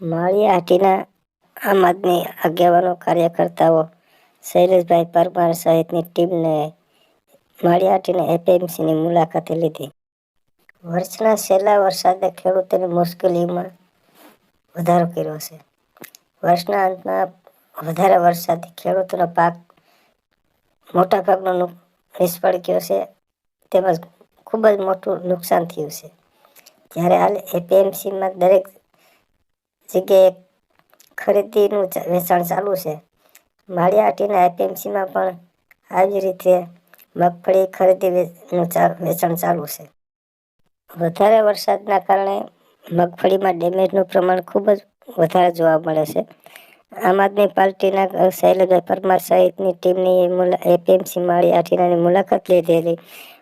માળિયા હાટીના આમ આદમી આગેવાનો કાર્યકર્તાઓ શૈલેષભાઈ પરમાર સહિતની ટીમને માળી આટીને એપીએમસીની મુલાકાતે લીધી. વર્ષના છેલ્લા વરસાદે ખેડૂતોની મુશ્કેલીમાં વધારો કર્યો છે. વર્ષના અંતમાં વધારે વરસાદથી ખેડૂતોનો પાક મોટાભાગનો નિષ્ફળ ગયો છે. તેમજ ખૂબ જ મોટું નુકસાન થયું છે. જ્યારે હાલ એપીએમસીમાં દરેક જગ્યાએ ખરીદીનું વેચાણ ચાલુ છે. માળિયા હાટીના એપીએમસીમાં પણ આવી રીતે મગફળી ખરીદી વે- નું ચા- વેચાણ ચાલુ છે. વધારે વરસાદના કારણે મગફળીમાં ડેમેજનું પ્રમાણ ખૂબ જ વધારે જોવા મળે છે. આમ આદમી પાર્ટીના શૈલેષભાઈ પરમાર સહિતની ટીમની એપીએમસી માળી આઠીનાની મુલાકાત લીધેલી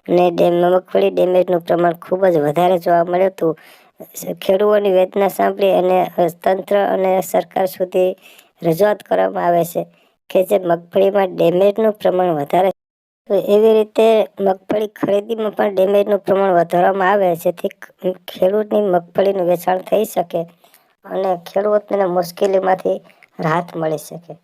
અને મગફળી ડેમેજનું પ્રમાણ ખૂબ જ વધારે જોવા મળ્યું હતું. ખેડૂતોની વેદના સાંભળી અને તંત્ર અને સરકાર સુધી રજૂઆત કરવામાં આવે છે કે જે મગફળીમાં ડેમેજનું પ્રમાણ વધારે તો એવી રીતે મગફળી ખરીદીમાં પણ ડેમેજનું પ્રમાણ વધારવામાં આવે જેથી ખેડૂતની મગફળીનું વેચાણ થઈ શકે અને ખેડૂતને મુશ્કેલીમાંથી રાહત મળી શકે.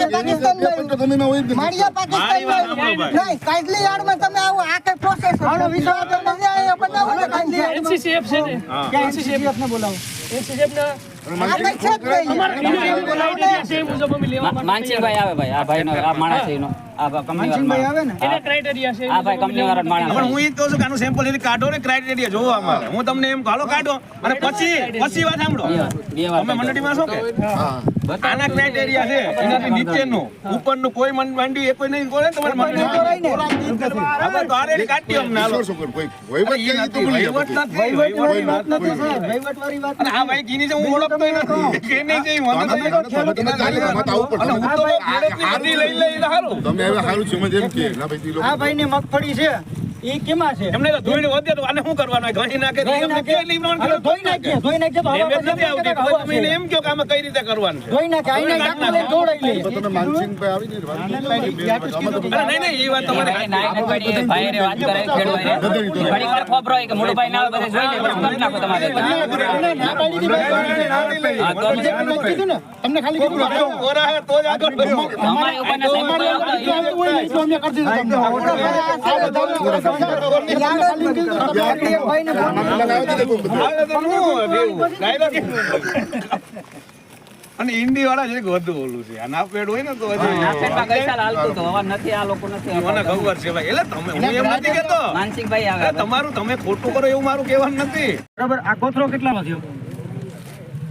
ની આજે ભાઈ ને હાલો. એ મને જ છે. માળિયા પાકિસ્તાનમાં નહીં કાંઈટલી યાર્ડમાં તમે આવો આ કઈ પ્રોસેસ આનો વિશ્વાસ તમે અહીંયા બનાવો ને કાંઈટલી એનસીસીએફ છે ને. એનસીસીએફ ને બોલાવો? એનસીસીએફ ના. એ મા- માનસિંહભાઈ આવે ભાઈ. આ ભાઈનો આ માણસ છે એનો. આ કંપની વાળો એના ક્રાઇટેરિયા છે આ ભાઈ કંપની વાળો માણસ. પણ હું ઈ જ છું કે સેમ્પલ એની કાઢો ને ક્રાઇટેરિયા જોવો અમારે. હું તમને એમ કાઢો કાઢો. અને પછી પછી વાત સાંભળો. બે વાર તમે મંડળીમાં છો કે? આના ક્રાઇટેરિયા છે. એનાથી નીચેનું. ઉપરનું કોઈ મન- મંડી એ કોઈ નહીં બોલે તમારે મંડળી આપણે તો already કાઢી અમને હાલો. અરે ઈ નથી, વહીવટ નથી, વહીવટ નથી. અને આ ભાઈ કીની છે હું ઓળખતો નથી. કેની છે મને તો અને હું તો ખેડૂતની મંડી લઈ લઈને હારું. તમે સારું છે એમ કે આ ભાઈ ની મગફળી છે. એ કેમાં છે એમને તો ધૂળ વધે તો આને શું કરવાનું ઘણી નાખે તો એમને કેટલી પ્રમાણ હાલો, ધોઈ નાખે ધોઈ નાખે એમ નથી આવતી તો તમે એને એમ કહો કે આમાં કઈ રીતે કરવાનું છે ધોઈ નાખે આઈને ગાંઠમાં લઈ દોડાઈ લઈએ તમે માનસિંહભાઈ આવીને આવી કરો. વાત નહીં નહીં એ વાત તમારે નાઈ ભાઈ રે વાત કરે ખેડૂત રે ઘણી વાર ખોબરો કે મોટો ભાઈ ના આવે બધે જોઈ લે પછી નાખો તમારે ના પાડી દીધી આ તો બીજે કીધું ને તમને ખાલી કીધું ઓરા હે તો જ આગળ વધો. ઉપર ના સાહેબ તો અમે કરી દીધું તમને. આ એક અને હિન્દી વાળા છે વધુ ઓલું છે. આ નાપેડ હોય ને તો નથી આ લોકો નથી મને ખબર છે ભાઈ. એટલે તમે હું એમ નથી કેતો. માનસિંહભાઈ આવે તમારું તમે ખોટું કરો એવું મારું કહેવાનું નથી. બરાબર આ કોથરો કેટલાનો થયો?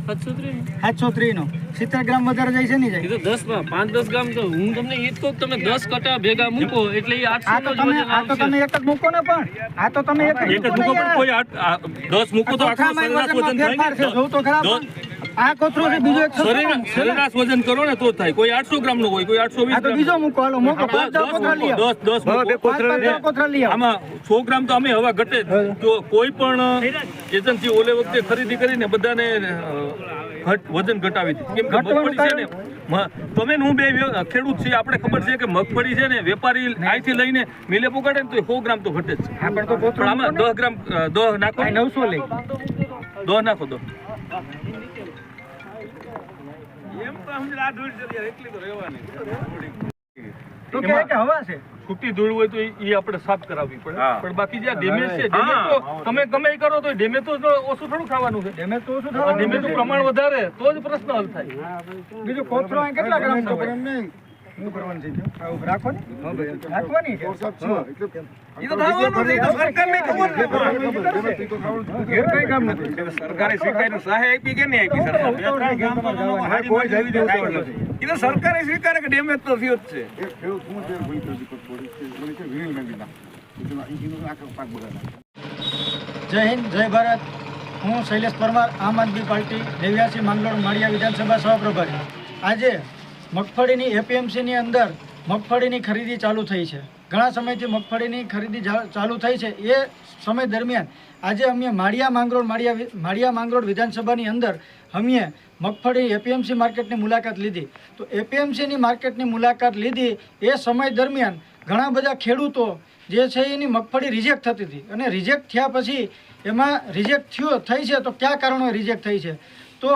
સાતસો ત્રીસ. નો સિત્તેર ગ્રામ વધારે જાય છે ને જાય તો દસ પાંચ દસ ગ્રામ તો હું તમને એ જ કહું કે તમે દસ કટા ભેગા મૂકો એટલે આ તો તમે આ તો તમે એક જ મૂકો ને પણ આ તો તમે એક જ મૂકો ને યાર. દસ મૂકો તો થાય ફેરફાર છે જોઉં તો ખરા પણ. આ કોથરો છે બીજો એક છસો ગ્રામ. સરેરાશ સરેરાશ વજન કરો ને તો થાય. કોઈ આઠસો ગ્રામનું હોય કોઈ આઠસો વીસ આ તો બીજો મૂકો હાલો મૂકો. પાંચ દસ કોથળા લઈ આવો. દસ દસ મૂકો. પાંચ પાંચ લઈ આવો. આમાં સો ગ્રામ તો અમે હવા ઘટે જ. કોઈ પણ એજન્સી ઓલે વખતે ખરીદી કરીને બધાને ઘટ- વજન ઘટાવી દીધું. કેમ કે ઘટવાનું મગફળી છે ને તમે હું બે ખેડૂત છીએ આપણે ખબર છે કે મગફળી છે ને વેપારી અહીંથી લઈને મિલે પોકાડે ને તો સો ગ્રામ તો ઘટે જ. છે પણ તો આમાં દસ ગ્રામ દહ નાખો નવસો લઈ. દહ નાખો એમ તો ધૂળ છે એટલી તો રહેવાની. તો કે કે હવા છે? છૂટી ધૂળ હોય તો એ આપણે સાફ કરાવવી પડે. પણ બાકી જે ડેમેજ છે. ડેમેજ તો તમે ગમે કરો તો ડેમેજ તો ઓછું થોડું ખાવાનું છે. ડેમેજ તો ઓછું ડેમેજ થવાનું નું છે. પ્રમાણ વધારે તો જ પ્રશ્ન હલ થાય. બીજું કેટલા ગ્રામ હોય? શું કરવાનું છે? આ ઉભું રાખો ને રાખવાની છે? એ તો થવાનું છે, તો સરકારને ખબર છે. ઘેર કઈ કામ નથી સરકારે સ્વીકાર્યું. સહાય આપી કે નહીં આપી સરકારે? કોઈ જવી દેવું નથી. એ તો સરકારે સ્વીકારે કે ડેમેજ તો થયો જ છે. ખેડૂત શું છે, કોઈ તો દીકત પડી છે, મને કે વિનિલ મેંદી નાખ. તો પેલા ઈ કીધું કે આખો પાક બગાડી. નાખ. જય હિન્દ જય ભારત. હું શૈલેષ પરમાર આમ આદમી પાર્ટી નેવ્યાસી માંગરોળ માળિયા વિધાનસભા સહપ્રભારી આજે મગફળીની એપીએમસીની અંદર મગફળીની ખરીદી ચાલુ થઈ છે. ઘણા સમયથી મગફળીની ખરીદી ચાલુ થઈ છે. એ સમય દરમિયાન આજે અમે માળિયા માંગરોળ, માળિયા માળિયા માંગરોળ વિધાનસભાની અંદર અમે મગફળી એપીએમસી માર્કેટની મુલાકાત લીધી. તો એપીએમસીની માર્કેટની મુલાકાત લીધી એ સમય દરમિયાન ઘણા બધા ખેડૂતો જે છે એની મગફળી રિજેક્ટ થતી હતી. અને રિજેક્ટ થયા પછી એમાં રિજેક્ટ થયો, થઈ છે તો કયા કારણો રિજેક્ટ થઈ છે? તો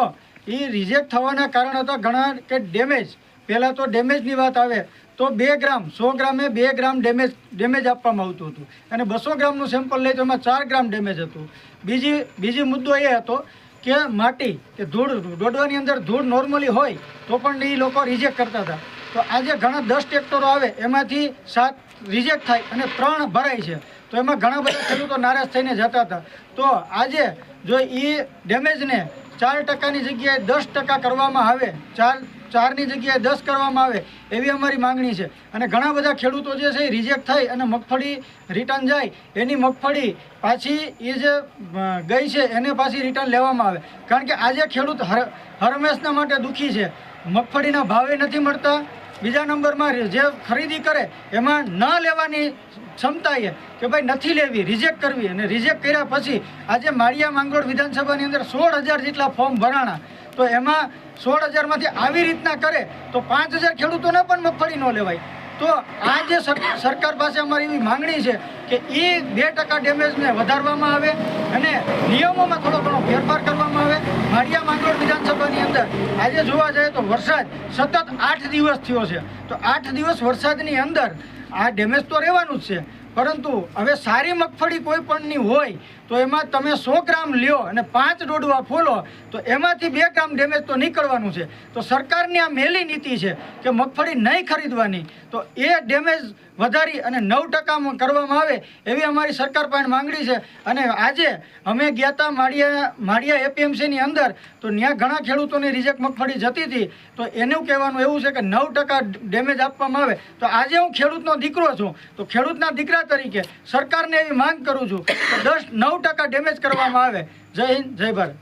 એ રિજેક્ટ થવાના કારણ હતા ઘણા કે ડેમેજ. પહેલાં તો ડેમેજની વાત આવે તો બે ગ્રામ, સો ગ્રામે બે ગ્રામ ડેમેજ ડેમેજ આપવામાં આવતું હતું. અને બસો ગ્રામનું સેમ્પલ લઈ તો એમાં ચાર ગ્રામ ડેમેજ હતું. બીજી બીજી મુદ્દો એ હતો કે માટી, કે ધૂળ, દોડવાની અંદર ધૂળ નોર્મલી હોય તો પણ એ લોકો રિજેક્ટ કરતા હતા. તો આજે ઘણા દસ ટ્રેક્ટરો આવે, એમાંથી સાત રિજેક્ટ થાય અને ત્રણ ભરાય છે. તો એમાં ઘણા બધા ખેડૂતો નારાજ થઈને જતા હતા. તો આજે જો એ ડેમેજને ચાર ટકાની જગ્યાએ દસ ટકા કરવામાં આવે, ચાર ચારની જગ્યાએ દસ કરવામાં આવે એવી અમારી માંગણી છે. અને ઘણા બધા ખેડૂતો જે છે એ રિજેક્ટ થઈ અને મગફળી રિટર્ન જાય. એની મગફળી પાછી એ જે ગઈ છે એને પાછી રિટર્ન લેવામાં આવે. કારણ કે આજે ખેડૂત હર, હરમેશના માટે દુઃખી છે. મગફળીના ભાવે નથી મળતા. બીજા નંબરમાં જે ખરીદી કરે એમાં ન લેવાની ક્ષમતા એ કે ભાઈ નથી લેવી રિજેક્ટ કરવી. અને રિજેક્ટ કર્યા પછી આજે માળિયા માંગરોળ વિધાનસભાની અંદર સોળ હજાર જેટલા ફોર્મ ભરાણા. તો એમાં સોળ હજારમાંથી આવી રીતના કરે તો પાંચ હજાર ખેડૂતોને પણ મગફળી ન લેવાય. તો આ જે સર- સરકાર પાસે અમારી એવી માંગણી છે કે એ બે ટકા ડેમેજને વધારવામાં આવે અને નિયમોમાં થોડો ઘણો ફેરફાર કરવામાં આવે. માળિયા માંગરોળ વિધાનસભાની અંદર આજે જોવા જઈએ તો વરસાદ સતત આઠ દિવસ થયો છે. તો આઠ દિવસ વરસાદની અંદર આ ડેમેજ તો રહેવાનું જ છે. પરંતુ હવે સારી મગફળી કોઈ પણની હોય તો એમાં તમે સો ગ્રામ લ્યો અને પાંચ ડોડવા ફોલો, તો એમાંથી બે ગ્રામ ડેમેજ તો નીકળવાનું છે. તો સરકારની આ મેલી નીતિ છે કે મગફળી નહીં ખરીદવાની, તો એ ડેમેજ વધારી અને નવ ટકામાં કરવામાં આવે એવી અમારી સરકાર પાસે માંગણી છે. અને આજે અમે ગયા હતા માળિયા માળિયા એપીએમસીની અંદર, તો ત્યાં ઘણા ખેડૂતોની રિજેક્ટ મગફળી જતી હતી. તો એનું કહેવાનું એવું છે કે નવ ટકા ડેમેજ આપવામાં આવે. તો આજે હું ખેડૂતનો દીકરો છું. તો ખેડૂતના દીકરા તરીકે સરકારને એવી માંગ કરું છું કે દસ, નવ ટકા ડેમેજ કરવામાં આવે. જય હિન્દ જય ભારત.